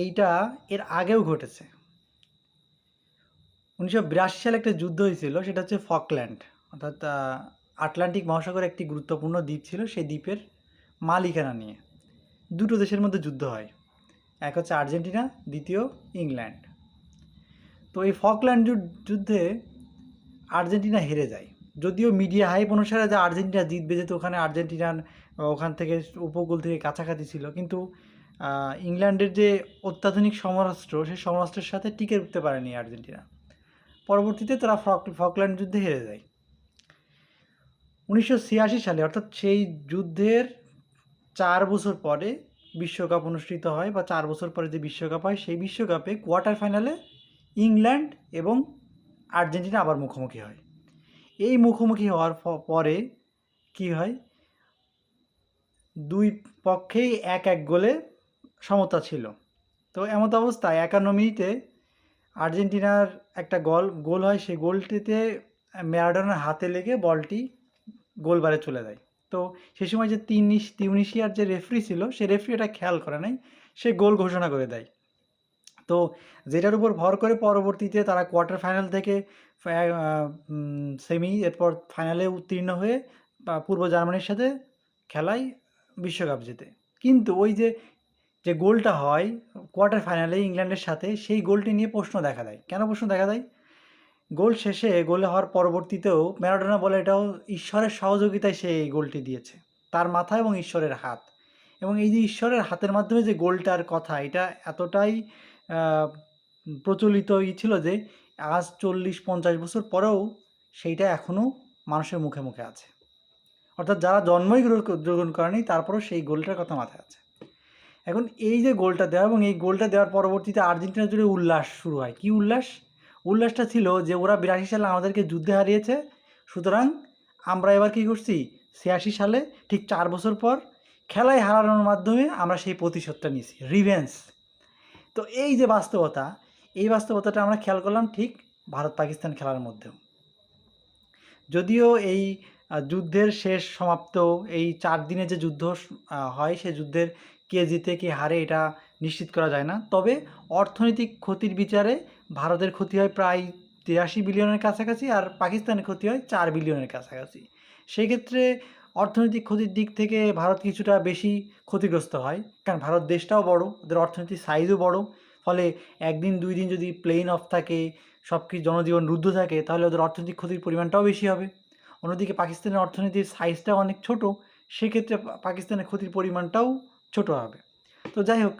এইটা এর আগেও ঘটেছে। উনিশশো বিরাশি সালে একটা যুদ্ধ হয়েছিল, সেটা হচ্ছে ফকল্যান্ড। অর্থাৎ আটলান্টিক মহাসাগরে একটি গুরুত্বপূর্ণ দ্বীপ ছিল, সেই দ্বীপের মালিকানা নিয়ে। দুটো দেশের মধ্যে যুদ্ধ হয়। এক হচ্ছে আর্জেন্টিনা, দ্বিতীয় ইংল্যান্ড। তো এই ফকল্যান্ড যুদ্ধে আর্জেন্টিনা হেরে যায়। যদিও মিডিয়া হাইপ অনুসারে যে আর্জেন্টিনা জিতবে, যেহেতু ওখানে আর্জেন্টিনার, ওখান থেকে উপকূল থেকে কাছাকাছি ছিল, কিন্তু ইংল্যান্ডের যে অত্যাধুনিক সমরাস্ত্র সেই সমরাস্ত্রের সাথে টিকে উঠতে পারেনি আর্জেন্টিনা। পরবর্তীতে তারা ফক- ফকল্যান্ড যুদ্ধে হেরে যায়। উনিশশো ছিয়াশি সালে, অর্থাৎ সেই যুদ্ধের চার বছর পরে বিশ্বকাপ অনুষ্ঠিত হয় বা চার বছর পরে যে বিশ্বকাপ হয়, সেই বিশ্বকাপে কোয়ার্টার ফাইনালে ইংল্যান্ড এবং আর্জেন্টিনা আবার মুখোমুখি হয়। এই মুখোমুখি হওয়ার পরে কি হয়? দুই পক্ষেই এক এক গোলে সমতা ছিল। তো এমত অবস্থায় একান্ন মিনিটে আর্জেন্টিনার একটা গোল গোল হয় সেই গোলটিতে ম্যারাডোনার হাতে লেগে বলটি গোলবারে চলে যায়। তো সেই সময় যে তিনিশ, তিউনিশিয়ার যে রেফারি ছিল সে রেফারি এটা খেয়াল করে নাই, সে গোল ঘোষণা করে দেয়। তো যেটার উপর ভর করে পরবর্তীতে তারা কোয়ার্টার ফাইনাল থেকে সেমি এরপর ফাইনালে উত্তীর্ণ হয়ে পূর্ব জার্মানির সাথে খেলায় বিশ্বকাপ জেতে। কিন্তু ওই যে যে গোলটা হয় কোয়ার্টার ফাইনালে ইংল্যান্ডের সাথে, সেই গোলটি নিয়ে প্রশ্ন দেখা দেয়। কেন প্রশ্ন দেখা দেয়? গোল শেষে গোলে হওয়ার পরবর্তীতেও ম্যারাডোনা বলে এটাও ঈশ্বরের সহযোগিতায় সে এই গোলটি দিয়েছে। তার মাথা এবং ঈশ্বরের হাত। এবং এই যে ঈশ্বরের হাতের মাধ্যমে যে গোলটার কথা, এটা এতটাই প্রচলিত ই ছিল যে আজ চল্লিশ পঞ্চাশ বছর পরেও সেইটা এখনও মানুষের মুখে মুখে আছে। অর্থাৎ যারা জন্মই গ্রহণ করেনি, তারপরেও সেই গোলটার কথা মাথায় আছে। এখন এই যে গোলটা দেওয়া এবং এই গোলটা দেওয়ার পরবর্তীতে আর্জেন্টিনা জুড়ে উল্লাস শুরু হয়। কি উল্লাস? উল্লাসটা ছিল যে ওরা বিরাশি সালে আমাদেরকে যুদ্ধে হারিয়েছে। সুতরাং আমরা এবার কি করছি? ছিয়াশি সালে, ঠিক চার বছর পর খেলায় হারানোর মাধ্যমে আমরা সেই প্রতিশোধটা নিয়েছি রিভেন্স তো এই যে বাস্তবতা, এই বাস্তবতাটা আমরা খেয়াল করলাম ঠিক ভারত পাকিস্তান খেলার মধ্যেও। যদিও এই যুদ্ধের শেষ সমাপ্ত, এই চার দিনে যে যুদ্ধ হয় সে যুদ্ধের কে জিতে কে হারে এটা নিশ্চিত করা যায় না। তবে অর্থনৈতিক ক্ষতির বিচারে ভারতের ক্ষতি হয় প্রায় তিরাশি বিলিয়নের কাছাকাছি আর পাকিস্তানের ক্ষতি হয় চার বিলিয়নের কাছাকাছি। সেক্ষেত্রে অর্থনৈতিক ক্ষতির দিক থেকে ভারত কিছুটা বেশি ক্ষতিগ্রস্ত হয়। কারণ ভারত দেশটাও বড়, ওদের অর্থনৈতিক সাইজও বড়। ফলে একদিন, দুই দিন যদি প্লেন অফ থাকে সব কিছু জনজীবন রুদ্ধ থাকে, তাহলে ওদের অর্থনৈতিক ক্ষতির পরিমাণটাও বেশি হবে। অন্যদিকে পাকিস্তানের অর্থনীতির সাইজটাও অনেক ছোট। সেক্ষেত্রে পাকিস্তানের ক্ষতির পরিমাণটাও ছোট হবে। তো যাই হোক